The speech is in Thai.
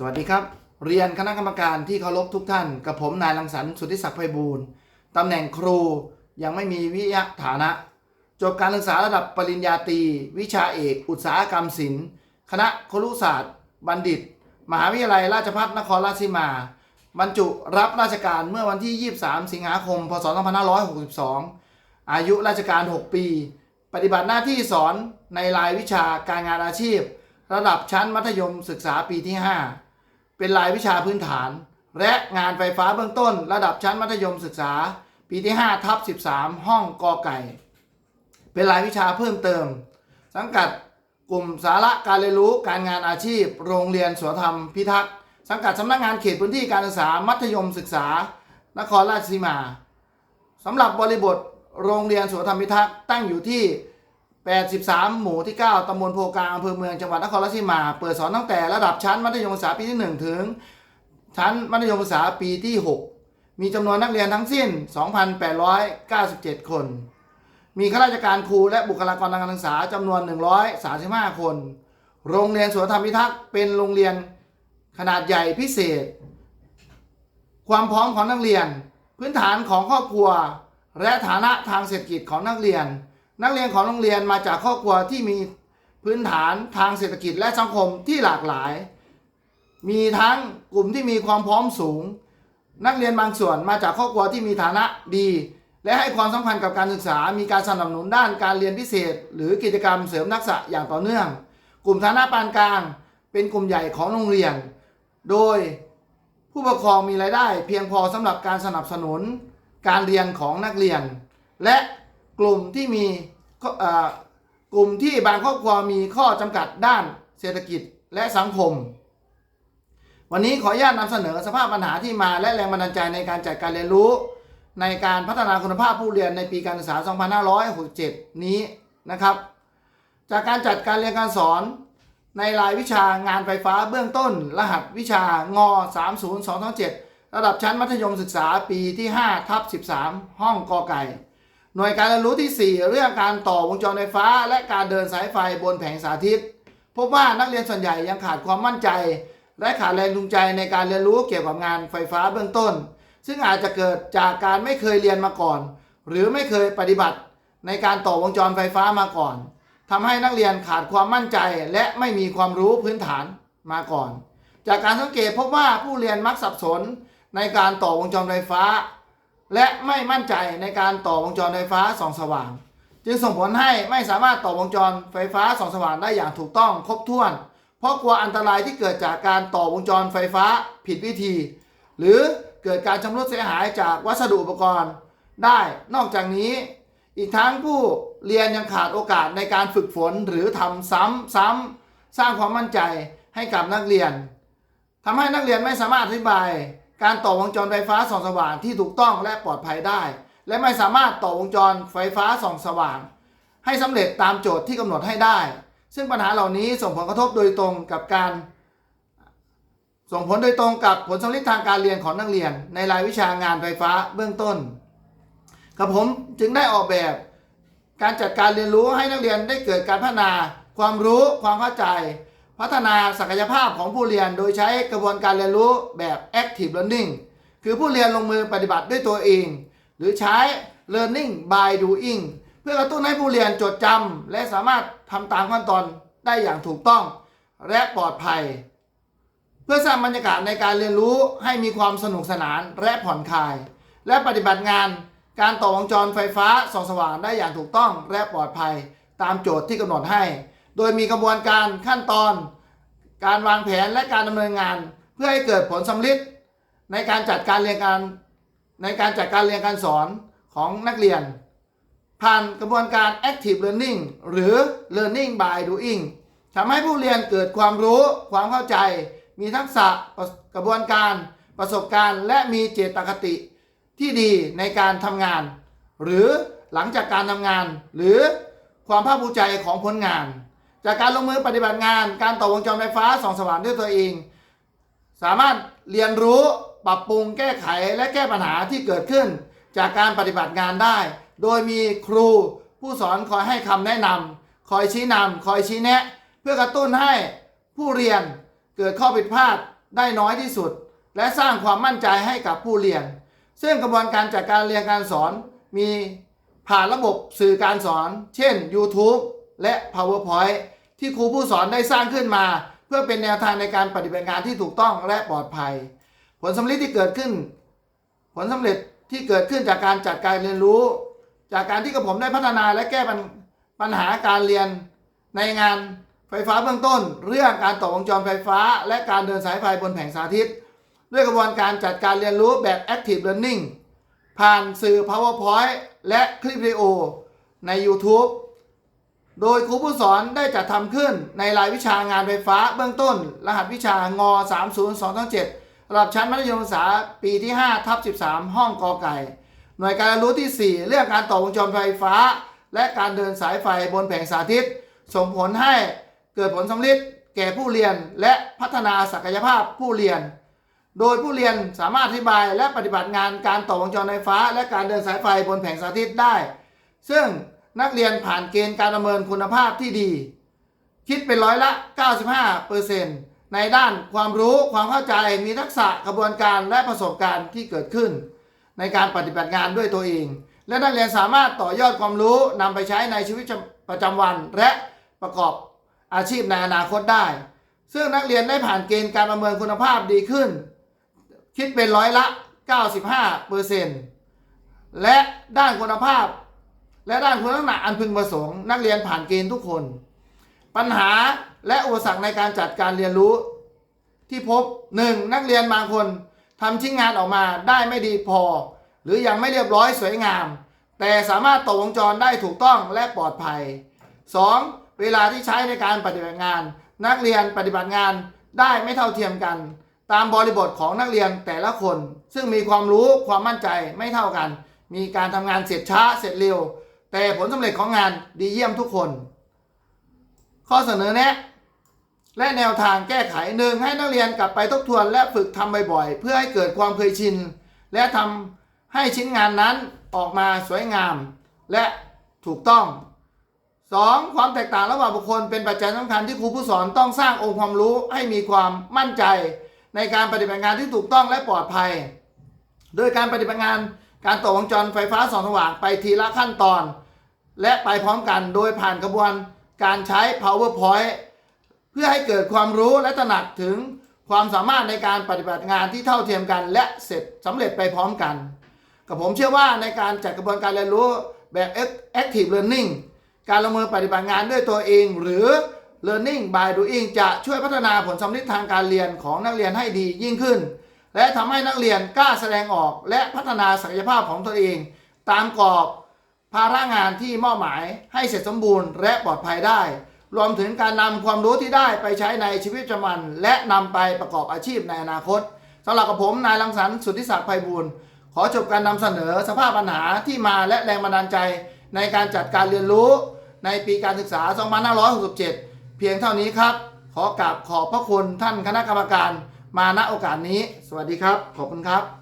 สวัสดีครับ เรียนคณะกรรมการที่เคารพทุกท่าน กับผมนายรังสรรค์สุทธิศักดิ์ไพบูลย์ตำแหน่งครูยังไม่มีวิทยาฐานะ จบการศึกษาระดับปริญญาตรีวิชาเอก อุตสาหกรรมศิลป์ คณะครุศาสตร์ บัณฑิต มหาวิทยาลัยราชภัฏนครราชสีมา บรรจุรับราชการเมื่อวันที่ 23 สิงหาคม พศ 2562 อายุราชการ 6 ปี ปฏิบัติหน้าที่สอนในรายวิชาการงานอาชีพระดับชั้นมัธยมศึกษาปีที่ 5 เป็นรายวิชาพื้นฐาน และงานไฟฟ้าเบื้องต้น ระดับชั้นมัธยมศึกษา ปีที่5ทับ13 ห้องกอไก่ เป็นรายวิชาเพิ่มเติม สังกัดกลุ่มสาระการเรียนรู้การงานอาชีพ โรงเรียนสวธรรมพิทักษ์สังกัดสำนักงานเขตพื้นที่การศึกษามัธยมศึกษา นครราชสีมาสำหรับบริบทโรงเรียนสวธรรมพิทักษ์ตั้งอยู่ที่ 83 หมู่ที่ 9 ตำบลโพกลางอำเภอเมืองจังหวัดนครราชสีมา เปิดสอนตั้งแต่ระดับชั้นมัธยมศึกษาปีที่ 1 ถึง ชั้นมัธยมศึกษาปีที่ 6 มีจำนวนนักเรียนทั้งสิ้น 2,897 คน มีข้าราชการครูและบุคลากรทางการศึกษาจำนวน 135 คน โรงเรียนสวนธรรมพิทักษ์เป็นโรงเรียนขนาดใหญ่พิเศษ ความพร้อมของนักเรียน พื้นฐานของครอบครัว และฐานะทางเศรษฐกิจของนักเรียน นักเรียนของโรงเรียนมาจากครอบครัวที่มีพื้นฐานทางเศรษฐกิจและสังคมที่หลากหลาย มีทั้งกลุ่มที่มีความพร้อมสูง นักเรียนบางส่วนมาจากครอบครัวที่มีฐานะดี และให้ความสำคัญกับการศึกษา มีการสนับสนุนด้านการเรียนพิเศษ หรือกิจกรรมเสริมทักษะอย่างต่อเนื่อง กลุ่มฐานะปานกลาง เป็นกลุ่มใหญ่ของโรงเรียน โดยผู้ปกครองมีรายได้ เพียงพอสำหรับการสนับสนุนการเรียนของนักเรียน และ กลุ่มที่มีกลุ่มที่บางครอบครัวมีข้อจำกัดด้านเศรษฐกิจและสังคม วันนี้ขออนุญาตนำเสนอสภาพปัญหาที่มาและแรงบันดาลใจในการจัดการเรียนรู้ ในการพัฒนาคุณภาพผู้เรียนในปีการศึกษา 2567 นี้นะครับ จากการจัดการเรียนการสอนในรายวิชางานไฟฟ้าเบื้องต้น รหัสวิชาง30227 ระดับชั้นมัธยมศึกษาปีที่ 5 ทับ 13 ห้องกอไก่ หน่วยการเรียนรู้ที่ 4 เรื่องการต่อวงจรไฟฟ้า และการเดินสายไฟบนแผงสาธิต พบว่านักเรียนส่วนใหญ่ยังขาดความมั่นใจ และขาดแรงจูงใจในการเรียนรู้เกี่ยวกับงานไฟฟ้าเบื้องต้น ซึ่งอาจจะเกิดจากการไม่เคยเรียนมาก่อน หรือไม่เคยปฏิบัติในการต่อวงจรไฟฟ้ามาก่อนทำให้นักเรียนขาดความมั่นใจและไม่มีความรู้พื้นฐานมาก่อน จากการสังเกตพบว่าผู้เรียนมักสับสนในการต่อวงจรไฟฟ้า และไม่มั่นใจในการต่อวงจรไฟฟ้าส่องสว่าง จึงส่งผลให้ไม่สามารถต่อวงจรไฟฟ้าส่องสว่างได้อย่างถูกต้องครบถ้วน เพราะกลัวอันตรายที่เกิดจากการต่อวงจรไฟฟ้าผิดวิธี หรือเกิดการชำรุดเสียหายจากวัสดุอุปกรณ์ได้นอกจากนี้ อีกทั้งผู้เรียนยังขาดโอกาสในการฝึกฝนหรือทำซ้ำซ้ำสร้างความมั่นใจให้กับนักเรียนทำให้นักเรียนไม่สามารถอธิบาย การต่อวงจรไฟฟ้าส่องสว่างที่ถูกต้องและปลอดภัยได้ และไม่สามารถต่อวงจรไฟฟ้าส่องสว่าง ให้สำเร็จตามโจทย์ที่กำหนดให้ได้ ซึ่งปัญหาเหล่านี้ส่งผลกระทบโดยตรงกับการ ส่งผลโดยตรงกับผลสำลิดทางการเรียนของนักเรียน ในรายวิชางานไฟฟ้าเบื้องต้นกับผมจึงได้ออกแบบ การจัดการเรียนรู้ให้นักเรียนได้เกิดการพัฒนา ความรู้ความเข้าใจ พัฒนาศักยภาพของผู้เรียนโดยใช้กระบวนการเรียนรู้แบบ active learning คือผู้เรียนลงมือปฏิบัติด้วยตัวเอง หรือใช้ learning by doing เพื่อกระตุ้นให้ผู้เรียนจดจำและสามารถทำตามขั้นตอนได้อย่างถูกต้อง และปลอดภัย เพื่อสร้างบรรยากาศในการเรียนรู้ให้มีความสนุกสนานและผ่อนคลาย และปฏิบัติงานการต่อวงจรไฟฟ้าส่องสว่างได้อย่างถูกต้องและปลอดภัย ตามโจทย์ที่กำหนดให้ โดยมีกระบวนการขั้นตอน การวางแผนและการดำเนินงาน เพื่อให้เกิดผลสำลิดในการจัดการเรียนการในการจัดการเรียนการสอนของนักเรียน ผ่านกระบวนการ active learning หรือ learning by doing ทำให้ผู้เรียนเกิดความรู้ความเข้าใจ มีทักษะกระบวนการ ประสบการณ์ และมีเจตคติที่ดีในการทำงาน หรือหลังจากการทำงาน หรือความภาคภูมิใจของผลงาน จากการลงมือปฏิบัติงาน การต่อวงจรไฟฟ้าส่องสว่างด้วยตัวเอง สามารถเรียนรู้ปรับปรุงแก้ไขและแก้ปัญหาที่เกิดขึ้น จากการปฏิบัติงานได้ โดยมีครูผู้สอนคอยให้คำแนะนำคอยชี้นำคอยชี้แนะ เพื่อกระตุ้นให้ผู้เรียนเกิดข้อผิดพลาดได้น้อยที่สุด และสร้างความมั่นใจให้กับผู้เรียน ซึ่งกระบวนการจัดการเรียนการสอนมีผ่านระบบสื่อการสอน เช่น YouTube และ PowerPoint ที่ครูผู้สอนได้สร้างขึ้นมา เพื่อเป็นแนวทางในการปฏิบัติงานที่ถูกต้องและปลอดภัย ผลสำเร็จที่เกิดขึ้น ผลสำเร็จที่เกิดขึ้นจากการจัดการเรียนรู้ จากการที่กระผมได้พัฒนาและแก้ปัญปัญหาการเรียนในงานไฟฟ้าเบื้องต้น เรื่องการต่อวงจรไฟฟ้า และการเดินสายไฟบนแผงสาธิต ด้วยกระบวนการจัดการเรียนรู้แบบ Active Learning ผ่านสื่อ PowerPoint และคลิปวิดีโอใน YouTube โดยครูผู้สอนได้จัดทำขึ้นในรายวิชางานไฟฟ้าเบื้องต้น รหัสวิชางอ 30227ระดับชั้นมัธยมศึกษาปีที่5ทับ13 ห้องกอไก่ หน่วยการเรียนรู้ที่ 4 เรื่องการต่อวงจรไฟฟ้า และการเดินสายไฟบนแผงสาธิต ส่งผลให้เกิดผลสำลิดแก่ผู้เรียนและพัฒนาศักยภาพผู้เรียน โดยผู้เรียนสามารถอธิบายและปฏิบัติงานการต่อวงจรไฟฟ้า และการเดินสายไฟบนแผงสาธิตได้ ซึ่ง นักเรียนผ่านเกณฑ์การประเมินคุณภาพที่ดี คิดเป็นร้อยละ 95%ในด้านความรู้ความเข้าใจมีทักษะกระบวนการและประสบการณ์ที่เกิดขึ้น ในการปฏิบัติงานด้วยตัวเอง และนักเรียนสามารถต่อยอดความรู้นำไปใช้ในชีวิตประจำวัน และประกอบอาชีพในอนาคตได้ ซึ่งนักเรียนได้ผ่านเกณฑ์การประเมินคุณภาพดีขึ้น คิดเป็นร้อยละ 95%และด้านคุณภาพ และด้านคุณลักษณะอันพึงประสงค์นักเรียนผ่านเกณฑ์ทุกคน ปัญหาและอุปสรรคในการจัดการเรียนรู้ ที่พบ 1. นักเรียนบางคนทำชิ้นงานออกมาได้ไม่ดีพอ หรือยังไม่เรียบร้อยสวยงาม แต่สามารถต่อวงจรได้ถูกต้องและปลอดภัย 2. เวลาที่ใช้ในการปฏิบัติงาน นักเรียนปฏิบัติงานได้ไม่เท่าเทียมกัน ตามบริบทของนักเรียนแต่ละคน ซึ่งมีความรู้ความมั่นใจไม่เท่ากัน มีการทำงานเสร็จช้าเสร็จเร็ว แต่ผลสำเร็จของงานดีเยี่ยมทุกคน ข้อเสนอแนะ และแนวทางแก้ไขหนึ่งให้นักเรียนกลับไปทบทวนและฝึกทำบ่อยๆ เพื่อให้เกิดความเคยชิน และทำให้ชิ้นงานนั้นออกมาสวยงาม และถูกต้อง 2. ความแตกต่างระหว่างบุคคลเป็นปัจจัยสำคัญที่ครูผู้สอนต้องสร้างองค์ความรู้ให้มีความมั่นใจ ในการปฏิบัติงานที่ถูกต้องและปลอดภัย โดยการปฏิบัติงาน การต่อวงจรไฟฟ้าส่องสว่างไปทีละขั้นตอน และไปพร้อมกันโดยผ่านกระบวนการใช้ PowerPoint เพื่อให้เกิดความรู้และตระหนักถึงความสามารถในการปฏิบัติงานที่เท่าเทียมกัน และเสร็จสำเร็จไปพร้อมกัน กับผมเชื่อว่าในการจัดกระบวนการเรียนรู้แบบ Active Learning การลงมือปฏิบัติงานด้วยตัวเอง หรือ Learning by Doing จะช่วยพัฒนาผลสำลิดทางการเรียนของนักเรียนให้ดียิ่งขึ้น และทำให้นักเรียนกล้าแสดงออกและพัฒนาศักยภาพของตนเอง ตามกรอบภาระงานที่มอบหมายให้เสร็จสมบูรณ์และปลอดภัยได้ รวมถึงการนำความรู้ที่ได้ไปใช้ในชีวิตประจำวันและนำไปประกอบอาชีพในอนาคตสำหรับกับผมนายรังสรรค์สุทธิศักดิ์ไพบูลย์ขอจบการนำเสนอสภาพปัญหาที่มาและแรงบันดาลใจ ในการจัดการเรียนรู้ในปีการศึกษา 2567 เพียงเท่านี้ครับ ขอกราบขอบพระคุณท่านคณะกรรมการ มาณโอกาสนี้ สวัสดีครับ ขอบคุณครับ